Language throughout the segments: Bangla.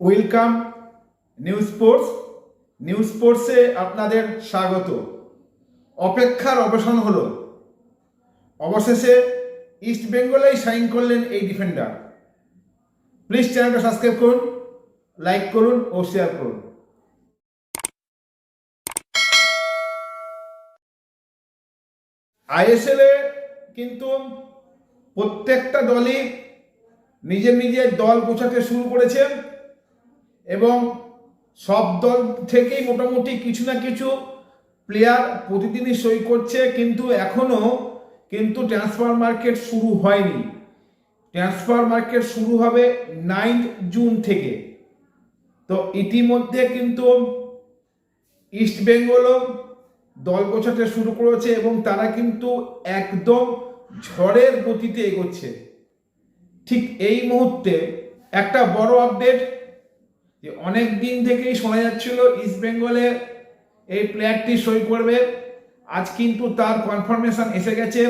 ওয়েলকাম নিউ স্পোর্টস নিউ স্পোর্টসে আপনাদের স্বাগত। অপেক্ষার অবসান হলো। অবশেষে ইস্ট বেঙ্গলেই সাইন করলেন এই ডিফেন্ডার প্লিজ চ্যানেলটা সাবস্ক্রাইব করুন লাইক করুন ও শেয়ার করুন। আইএসএল কিন্তু প্রত্যেকটা দলই নিজের নিজের দল গোছাতে শুরু করেছে। এবং সব দল থেকেই মোটামুটি কিছু না কিছু প্লেয়ার প্রতিদিনই সই করছে, কিন্তু এখনও কিন্তু ট্রান্সফার মার্কেট শুরু হয়নি। ট্রান্সফার মার্কেট শুরু হবে নাইন্থ জুন থেকে। তো ইতিমধ্যে কিন্তু ইস্ট বেঙ্গলও দল গোছাতে শুরু করেছে এবং তারা কিন্তু একদম ঝড়ের গতিতে এগোচ্ছে। ঠিক এই মুহূর্তে একটা বড় আপডেট যে অনেক দিন থেকেই শোনা যাচ্ছিল ইস্ট বেঙ্গলে এই প্লেয়ারটি সই করবে। আজ কিন্তু তার কনফার্মেশন এসে গেছে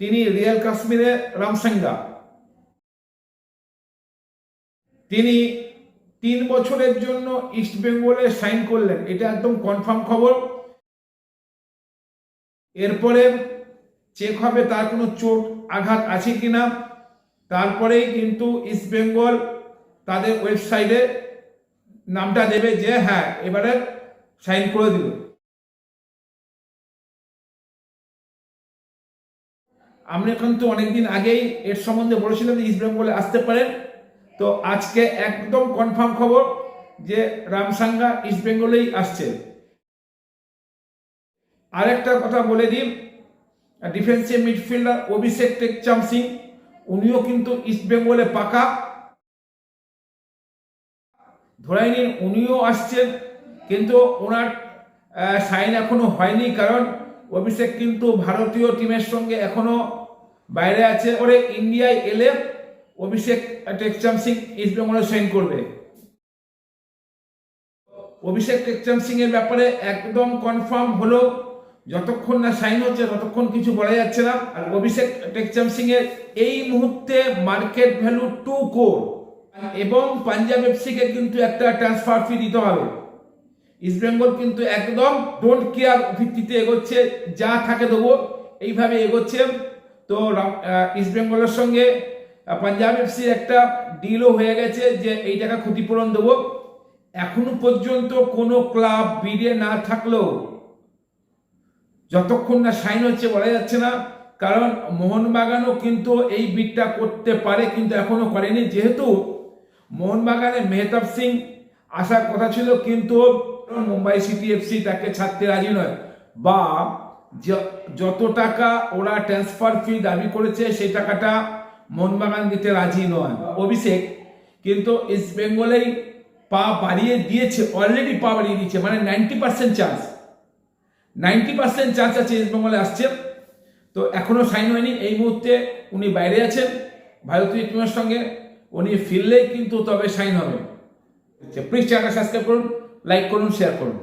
তিনি রিয়াল কাশ্মীরে রামসাঙ্গা তিনি তিন বছরের জন্য ইস্ট বেঙ্গলে সাইন করলেন। এটা একদম কনফার্ম খবর। এরপরে চেক হবে তার কোনো চোট আঘাত আছে কিনা। তারপরেই কিন্তু ইস্ট বেঙ্গল তাদের ওয়েবসাইটে নামটা দেবে যে হ্যাঁ এবারে সাইন করে দিল। আমরা কিন্তু অনেকদিন আগেই এর সম্বন্ধে বলেছিলাম যে ইস্ট বেঙ্গলে আসতে পারেন। তো আজকে একদম কনফার্ম খবর যে রামসাঙ্গা ইস্ট বেঙ্গলেই আসছে। আরেকটা কথা বলে দিই ডিফেন্সিভ মিডফিল্ডার অভিষেক টেকচাম সিং, উনিও কিন্তু ইস্ট বেঙ্গলে পাকা। ধরে নিন উনিও আসছেন, কিন্তু ওনার সাইন এখনও হয়নি কারণ অভিষেক কিন্তু ভারতীয় টিমের সঙ্গে এখনও বাইরে আছে। ওরে ইন্ডিয়ায় এলে অভিষেক টেকচাম সিং ইস্ট বেঙ্গলে সাইন করবে। অভিষেক টেকচাম সিং এর ব্যাপারে একদম কনফার্ম হলো, যতক্ষণ না সাইন হচ্ছে ততক্ষণ কিছু বলা যাচ্ছে না। আর অভিষেক টেকচাম সিং এর এই মুহূর্তে মার্কেট ভ্যালু টু কোর। এবং পাঞ্জাব এফসিকে কিন্তু একটা ট্রান্সফার ফি দিতে হবে। ইস্টবেঙ্গল কিন্তু একদম ডোন্ট কেয়ার ভিত্তিতে এগোচ্ছে, যা থাকে দেবো, এইভাবে এগোচ্ছে। তো ইস্টবেঙ্গলের সঙ্গে পাঞ্জাব এফসির একটা ডিলও হয়ে গেছে যে এই টাকা ক্ষতিপূরণ দেবো। এখনও পর্যন্ত কোনো ক্লাব বিডে না থাকলেও, যতক্ষণ না সাইন হচ্ছে বলা যাচ্ছে না, কারণ মোহনবাগানও কিন্তু এই বিটটা করতে পারে, কিন্তু এখনও করেনি। যেহেতু মোহনবাগানে মেহতাব সিং আসার কথা ছিল, কিন্তু মুম্বাই সিটি এফসি তাকে ছাড়তে রাজি নয়। বা যত টাকা ওরা ট্রান্সফার ফি দাবি করেছে সেই টাকাটা মোহনবাগান দিতে রাজি নয়। অভিষেক, কিন্তু ইস্ট বেঙ্গলেই পা বাড়িয়ে দিয়েছে অলরেডি পা বাড়িয়ে দিয়েছে মানে ninety percent chance ninety percent chance আছে ইস্ট বেঙ্গলে আসছে। তো এখনও সাইন হয়নি, এই মুহূর্তে উনি বাইরে আছেন। ভারতীয় টিমের সঙ্গে উনি ফিরলেই কিন্তু তবে সাইন হবে। প্লিজ চ্যানেলটা সাবস্ক্রাইব করুন লাইক করুন শেয়ার করুন।